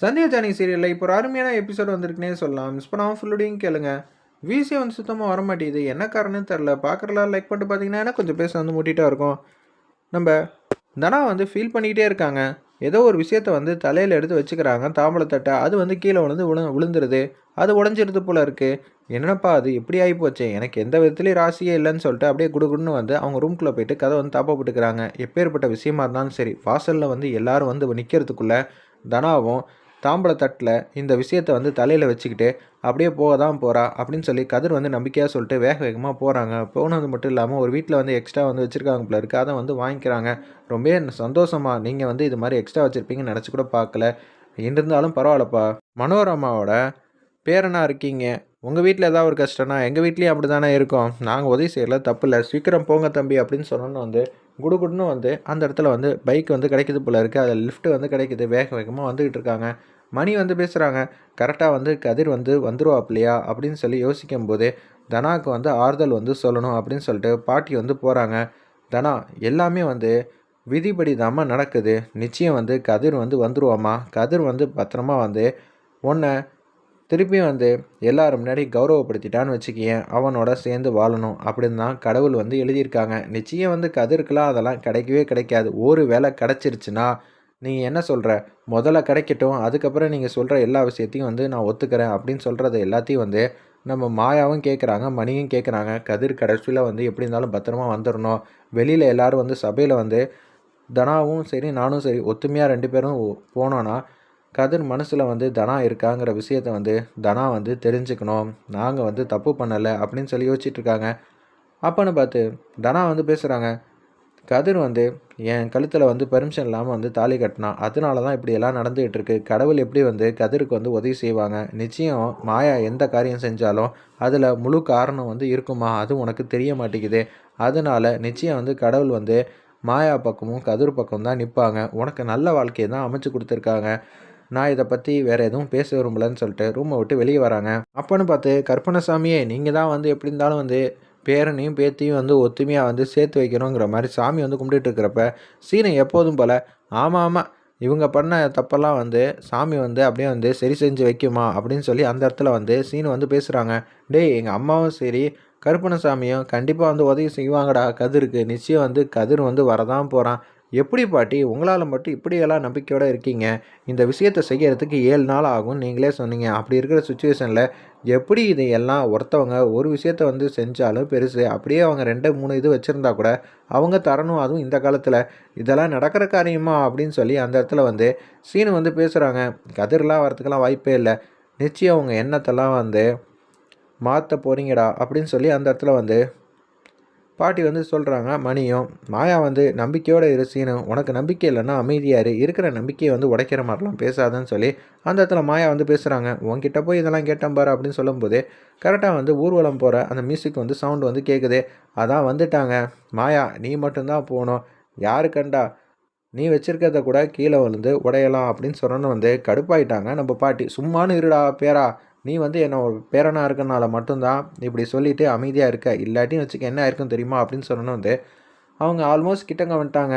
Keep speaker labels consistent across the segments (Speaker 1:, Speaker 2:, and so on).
Speaker 1: Sandhya Johnny சீரியலில் இப்போ ஒரு அருமையான எபிசோட் வந்திருக்குனே சொல்லலாம். மிஸ் பண்ணாமல் ஃபுல்லுடையும் கேளுங்க. விசி வந்து சுத்தமாக வர மாட்டேங்குது என்ன காரணம்னு தெரில பார்க்குறலாம் லைக் பண்ணிட்டு பார்த்தீங்கன்னா கொஞ்சம் பேச வந்து மூட்டிகிட்டா இருக்கும். நம்ம தனா வந்து ஃபீல் பண்ணிக்கிட்டே இருக்காங்க. ஏதோ ஒரு விஷயத்த வந்து தலையில் எடுத்து வச்சுக்கிறாங்க. தாம்பளத்தட்டை அது வந்து கீழே விழுந்து விழு விழுந்துருது அது உடஞ்சிருது போல இருக்குது என்னப்பா அது? எப்படி ஆகி போச்சு எனக்கு எந்த விதத்துலேயும் ராசியே இல்லைன்னு சொல்லிட்டு அப்படியே குடுகுடுன்னு வந்து அவங்க ரூம்குள்ளே போயிட்டு கதை வந்து தாப்பப்பட்டுக்கிறாங்க எப்பேற்பட்ட விஷயமா இருந்தாலும் சரி வாசலில் வந்து எல்லாரும் வந்து நிற்கிறதுக்குள்ளே தனாவும் தாம்பளத்தட்டில் இந்த விஷயத்தை வந்து தலையில் வச்சுக்கிட்டு அப்படியே போக தான் போகிறா அப்படின்னு சொல்லி கதிர் வந்து நம்பிக்கையாக சொல்லிட்டு வேக வேகமாக போகிறாங்க போனது மட்டும் இல்லாமல் ஒரு வீட்டில் வந்து எக்ஸ்ட்ரா வந்து வச்சுருக்காங்க போல இருக்குது அதை வந்து வாங்கிக்கிறாங்க. ரொம்ப சந்தோஷமாக நீங்கள் வந்து இது மாதிரி எக்ஸ்ட்ரா வச்சுருப்பீங்கன்னு நினச்சி கூட பார்க்கல. இருந்தாலும் பரவாயில்லப்பா. மனோரமாவோட பேரனாக இருக்கீங்க. உங்கள் வீட்டில் ஏதாவது ஒரு கஷ்டம்னா எங்கள் வீட்லேயும் அப்படி தானே இருக்கோம். நாங்கள் உதவி செய்யல தப்பு இல்லை. சீக்கிரம் போங்க தம்பி அப்படின்னு சொன்னோன்னு வந்து குடுகுடுன்னு வந்து அந்த இடத்துல வந்து பைக் வந்து கிடைக்குது போல இருக்குது அதில் லிஃப்ட் வந்து கிடைக்குது. வேக வேகமாக வந்துக்கிட்டு இருக்காங்க. மணி வந்து பேசுகிறாங்க கரெக்டாக வந்து கதிர் வந்து வந்துருவாப்லையா? அப்படின்னு சொல்லி யோசிக்கும் போதே தனாவுக்கு வந்து ஆறுதல் வந்து சொல்லணும் அப்படின்னு சொல்லிட்டு பாட்டி வந்து போகிறாங்க தனா எல்லாமே வந்து விதிப்படி தாம்மா நடக்குது. நிச்சயம் வந்து கதிர் வந்து வந்துருவாம்மா. கதிர் வந்து பத்திரமா வந்து உன்னை திருப்பியும் வந்து எல்லாரும் முன்னாடி கௌரவப்படுத்திட்டான்னு வச்சுக்கியேன். அவனோட சேர்ந்து வாழணும் அப்படின்னு தான் கடவுள் வந்து எழுதியிருக்காங்க. நிச்சயம் வந்து கதிர்க்கெலாம் அதெல்லாம் கிடைக்கவே கிடைக்காது. ஒரு வேலை கிடச்சிருச்சுன்னா நீங்கள் என்ன சொல்கிற முதல்ல கிடைக்கட்டும். அதுக்கப்புறம் நீங்கள் சொல்கிற எல்லா விஷயத்தையும் வந்து நான் ஒத்துக்கிறேன் அப்படின்னு சொல்கிறத எல்லாத்தையும் வந்து நம்ம மாயாவும் கேட்குறாங்க மணியும் கேட்குறாங்க கதிர் கடைசியில் வந்து எப்படி இருந்தாலும் பத்திரமா வந்துடணும் வெளியில் எல்லோரும் வந்து சபையில் வந்து தனாவும் சரி நானும் சரி ஒத்துமையாக ரெண்டு பேரும் போனோன்னா கதிர் மனசில் வந்து தனா இருக்காங்கிற விஷயத்த வந்து தனா வந்து தெரிஞ்சுக்கணும். நாங்கள் வந்து தப்பு பண்ணலை அப்படின்னு சொல்லி யோசிச்சுட்ருக்காங்க அப்போன்னு பார்த்து தனா வந்து பேசுகிறாங்க கதிர் வந்து என் கழுத்தில் வந்து பெர்மிஷன் இல்லாமல் வந்து தாலி கட்டினான் அதனால தான் இப்படி எல்லாம் நடந்துகிட்டு இருக்கு. கடவுள் எப்படி வந்து கதிருக்கு வந்து உதவி செய்வாங்க? நிச்சயம் மாயா எந்த காரியம் செஞ்சாலும் அதில் முழு காரணம் வந்து இருக்குமா? அது உனக்கு தெரிய மாட்டேங்குது. அதனால நிச்சயம் வந்து கடவுள் வந்து மாயா பக்கமும் கதிர் பக்கம் தான் நிற்பாங்க உனக்கு நல்ல வாழ்க்கையை தான் அமைச்சு கொடுத்துருக்காங்க. நான் இதை பற்றி வேறு எதுவும் பேச விரும்பலன்னு சொல்லிட்டு ரூமை விட்டு வெளியே வராங்க. அப்போன்னு பார்த்து கற்பனசாமியே நீங்கள் தான் வந்து எப்படி இருந்தாலும் வந்து பேரனையும் பேத்தியும் வந்து ஒத்துமையாக வந்து சேர்த்து வைக்கணுங்கிற மாதிரி சாமி வந்து கும்பிட்டுட்டு இருக்கிறப்ப சீனை எப்போதும் போல் ஆமாம் ஆமாம் இவங்க பண்ண தப்பெல்லாம் வந்து சாமி வந்து அப்படியே வந்து சரி செஞ்சு வைக்குமா அப்படின்னு சொல்லி அந்த இடத்துல வந்து சீனு வந்து பேசுகிறாங்க டேய் எங்கள் அம்மாவும் சரி கருப்பணசாமியும் கண்டிப்பாக வந்து உதவி செய்வாங்கடா கதிருக்கு. நிச்சயம் வந்து கதிர் வந்து வரதான் போகிறான் எப்படி பாட்டி உங்களால் மட்டும் இப்படியெல்லாம் நம்பிக்கையோடு இருக்கீங்க? இந்த விஷயத்தை செய்கிறதுக்கு ஏழு நாள் ஆகும் நீங்களே சொன்னீங்க. அப்படி இருக்கிற சுச்சுவேஷனில் எப்படி இது எல்லாம் ஒருத்தவங்க ஒரு விஷயத்த வந்து செஞ்சாலும் பெருசு அப்படியே அவங்க ரெண்டு மூணு இது வச்சுருந்தா கூட அவங்க தரணும். அதுவும் இந்த காலத்தில். இதெல்லாம் நடக்கிற காரியமா? அப்படின்னு சொல்லி அந்த இடத்துல வந்து சீனு வந்து பேசுகிறாங்க கதிரெலாம் வரத்துக்கெல்லாம் வாய்ப்பே இல்லை. நிச்சயம் அவங்க எண்ணத்தெல்லாம் வந்து மாற்ற போகிறீங்கடா அப்படின்னு சொல்லி அந்த இடத்துல வந்து பாட்டி வந்து சொல்கிறாங்க மணியும் மாயா வந்து நம்பிக்கையோடு இரு சீனும் உனக்கு நம்பிக்கை இல்லைன்னா அமைதியாரு இருக்கிற நம்பிக்கையை வந்து உடைக்கிற மாதிரிலாம் பேசாதன்னு சொல்லி அந்த இடத்துல மாயா வந்து பேசுகிறாங்க உங்ககிட்ட போய் இதெல்லாம் கேட்டேன் பாரு அப்படின்னு சொல்லும்போது கரெக்டாக வந்து ஊர்வலம் போகிற அந்த மியூசிக் வந்து சவுண்டு வந்து கேட்குது அதான் வந்துட்டாங்க. மாயா நீ மட்டும்தான் போகணும். யாரு கண்டா? நீ வச்சுருக்கிறத கூட கீழே வந்து உடையலாம் அப்படின்னு சொன்னோன்னு வந்து கடுப்பாயிட்டாங்க நம்ம பாட்டி. சும்மானு இருடா பேரா. நீ வந்து என்ன பேரனாக இருக்கனால மட்டும்தான் இப்படி சொல்லிவிட்டு அமைதியாக இருக்க. இல்லாட்டியும் வச்சுக்க என்ன இருக்குன்னு தெரியுமா அப்படின்னு சொன்னோன்னு வந்து அவங்க ஆல்மோஸ்ட் கிட்டங்க வந்துட்டாங்க.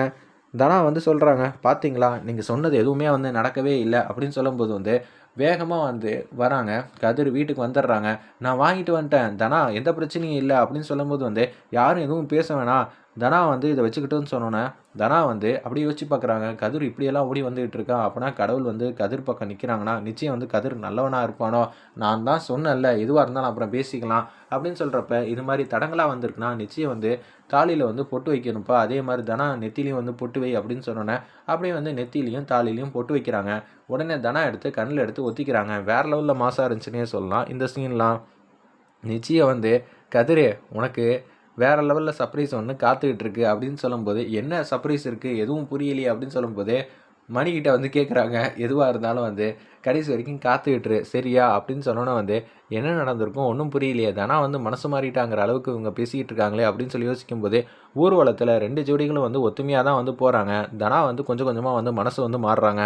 Speaker 1: தனா வந்து சொல்கிறாங்க பார்த்தீங்களா நீங்கள் சொன்னது எதுவுமே வந்து நடக்கவே இல்லை. அப்படின்னு சொல்லும்போது வந்து வேகமாக வந்து வராங்க. கதிர் வீட்டுக்கு வந்துடுறாங்க. நான் வாங்கிட்டு வந்துட்டேன். தனா எந்த பிரச்சனையும் இல்லை அப்படின்னு சொல்லும்போது வந்து யாரும் எதுவும் பேச வேணாம் தனா வந்து இதை வச்சுக்கிட்டோன்னு சொன்னோன்னே தனா வந்து அப்படி யோசிச்சு பார்க்குறாங்க. கதிர் இப்படியெல்லாம் ஓடி வந்துகிட்டு இருக்கான் அப்படின்னா கடவுள் வந்து கதிர் பக்கம் நிற்கிறாங்கன்னா நிச்சயம் வந்து கதிர் நல்லவனாக இருப்பானோ? நான் தான் சொன்னேன்ல எதுவாக இருந்தாலும் அப்புறம் பேசிக்கலாம் அப்படின்னு சொல்கிறப்ப இது மாதிரி தடங்களாக வந்திருக்குன்னா நிச்சயம் வந்து தாலியில் வந்து பொட்டு வைக்கணும்ப்பா. அதே மாதிரி தனா நெத்திலையும் வந்து பொட்டு வை அப்படின்னு சொன்னோன்னே அப்படியே வந்து நெத்திலையும் தாலிலையும் பொட்டு வைக்கிறாங்க. உடனே தனா எடுத்து கண்ணில் எடுத்து ஒத்திக்கிறாங்க. வேறு லெவலில் மாசாக இருந்துச்சுன்னே சொல்லலாம். இந்த சீன்லாம் நிச்சயம் வந்து கதிரே உனக்கு வேறு லெவலில் சர்ப்ரைஸ் ஒன்று காத்துக்கிட்டு இருக்கு அப்படின்னு சொல்லும்போது என்ன சர்ப்ரைஸ் இருக்குது எதுவும் புரியலையே அப்படின்னு சொல்லும்போது மணிக்கிட்ட வந்து கேட்குறாங்க எதுவாக இருந்தாலும் வந்து கடைசி வரைக்கும் காத்துக்கிட்டுரு சரியா? அப்படின்னு சொன்னோன்னே வந்து என்ன நடந்திருக்கும்? ஒன்றும் புரியலையே. தானா வந்து மனசு மாறிட்டாங்கிற அளவுக்கு இவங்க பேசிக்கிட்டு இருக்காங்களே அப்படின்னு சொல்லி யோசிக்கும் போது ஊர்வலத்தில் ரெண்டு ஜோடிகளும் வந்து ஒத்துமையாக தான் வந்து போகிறாங்க தனா வந்து கொஞ்சம் கொஞ்சமாக வந்து மனசு வந்து மாறுறாங்க.